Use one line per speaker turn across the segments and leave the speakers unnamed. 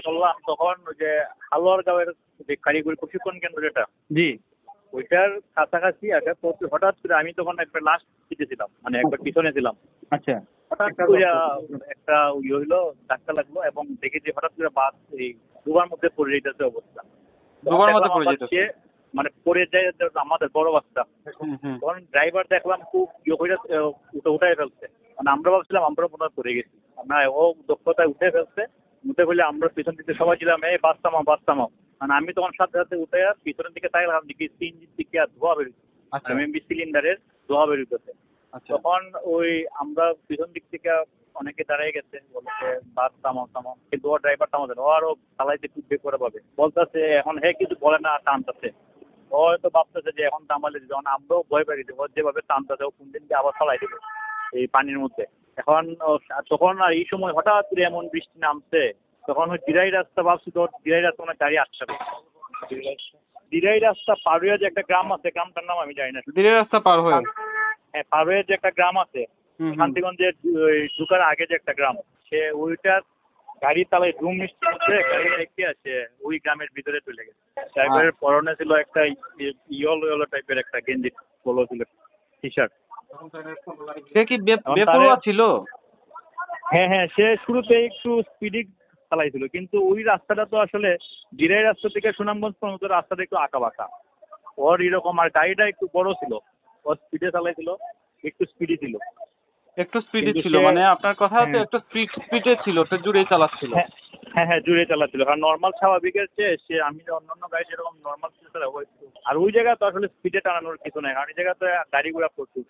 বললাম তখন যে হালুয়ার গাঁয়ের যে কারিগরি প্রশিক্ষণ কেন্দ্র যেটা
জি।
ওইটার কাছাকাছি একটা হঠাৎ করে আমি তখন একটা লাস্ট সিটে ছিলাম মানে একবার পিছনে ছিলাম।
আচ্ছা।
হঠাৎ করে একটা ইয়ে হইল ধাক্কা লাগল এবং দেখি যে হঠাৎ করে বাস এই ডুবার মধ্যে পড়ে যেতেছে অবস্থা।
ডোবার মধ্যে পড়ে যেতেছে।
মানে পড়ে যায় আমাদের বড় বাসটা তখন ড্রাইভার দেখলাম খুব ইয়ে হয়ে উঠে উঠাই ফেলছে। মানে আমরা ভাবছিলাম আমরা মনে হয় পড়ে গেছি। না ও দক্ষতায় উঠে ফেলছে উঠে ফেলে আমরা পিছন দিকে সবাই ছিলাম এই বাস থামাও বাস থামাও। মানে আমি তখন সাথে সাথে উঠে আর পিছনের দিকে তাইলাম দেখি সিএনজির দিকে আর ধোয়া বেরোচ্ছে
আচ্ছা।
এমএমবি সিলিন্ডারের ধোয়া বেরোতেছে
আচ্ছা।
তখন ওই আমরা পিছন দিক থেকে অনেকে দাঁড়িয়ে গেছে বলছে বাস থামাও থামাও। কিন্তু ও ড্রাইভার থামাতে ও আরও চালাইতে একটু বের করে পাবে বলতেছে এখন হে কিছু বলে না টানতেছে। ও হয়তো ভাবতেছে যে এখন থামালে যখন আমরাও ভয় পাই যে ও যেভাবে টানতেছে ও কোন দিনকে আবার চালাই দেবে এই পানির মধ্যে। এখন তখন আর এই সময় হঠাৎ করে এমন বৃষ্টি নামছে তখন ওই দিরাই রাস্তা ভাবছি তো দিরাই রাস্তা মানে গাড়ি আটকাবে দিরাই রাস্তা পার হয়ে যে একটা গ্রাম আছে গ্রামটার নাম আমি জানি না।
দিনের রাস্তা পার হয়ে?
হ্যাঁ পার হয়ে যে একটা গ্রাম আছে। শান্তিগঞ্জের ওই ঢুকার আগে যে একটা গ্রাম সে ওইটার গাড়ি তালায় ধুম মিষ্টি হচ্ছে গাড়ি রেখে আছে ওই গ্রামের ভিতরে চলে গেছে। ড্রাইভারের পরনে ছিল একটা ইয়েলো ইয়েলো টাইপের একটা গেঞ্জি পলো ছিল টি শার্ট
সে কি বেপরোয়া ছিল?
হ্যাঁ হ্যাঁ সে শুরুতে একটু স্পিডি চালাইছিল কিন্তু ওই রাস্তাটা তো আসলে জিরাই রাস্তা থেকে সুনামগঞ্জ পর্যন্ত রাস্তাটা একটু আঁকা বাঁকা ওর এরকম আর গাড়িটা একটু বড় ছিল ও স্পিডে চালাইছিল একটু স্পিডি ছিল।
একটু স্পিডে ছিল মানে আপনার কথা হচ্ছে
হ্যাঁ।
একটু স্পিড স্পিডে ছিল একটু জুড়ে চালাচ্ছিল।
হ্যাঁ হ্যাঁ হ্যাঁ জুড়ে চালাচ্ছিল। কারণ নর্মাল স্বাভাবিকের চেয়ে সে আমি যে অন্যান্য গাড়ি যেরকম নর্মাল চালাবো আর ওই জায়গা তো আসলে স্পিডে টানানোর কিছু নাই কারণ এই জায়গা তো গাড়িগুলো প্রচুর।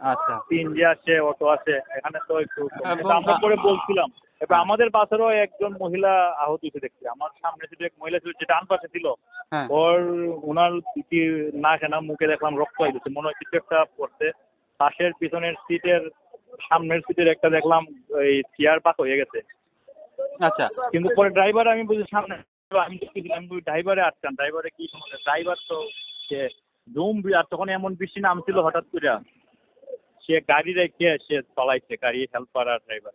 আচ্ছা
সিএনজি আছে অটো আছে এখানে তো একটু কিন্তু আমরা বলছিলাম। এবার আমাদের বাসেরও একজন মহিলা আহত হয়েছে দেখছি। আমার সামনে এক মহিলা ছিল যে ডান পাশে ছিল।
হ্যাঁ।
ওর ওনার কি না কেনা মুখে দেখলাম রক্ত আইতেছে। মনে হয় কিছু একটা পড়ছে। পাশের পিছনের সিটের সামনের সিটের একটা দেখলাম ওই চেয়ার পাক হয়ে গেছে।
আচ্ছা।
কিন্তু পরে ড্রাইভার আমি বুঝি সামনে আমি দেখতেছিলাম আমি ড্রাইভারে আটকান। ড্রাইভারে কি সমস্যা? ড্রাইভার তো সে ধুম আর তখন এমন বৃষ্টি নামছিল হঠাৎ করে সে গাড়ি রেখে সে চালাইছে? গাড়ি হেল্পার আর ড্রাইভার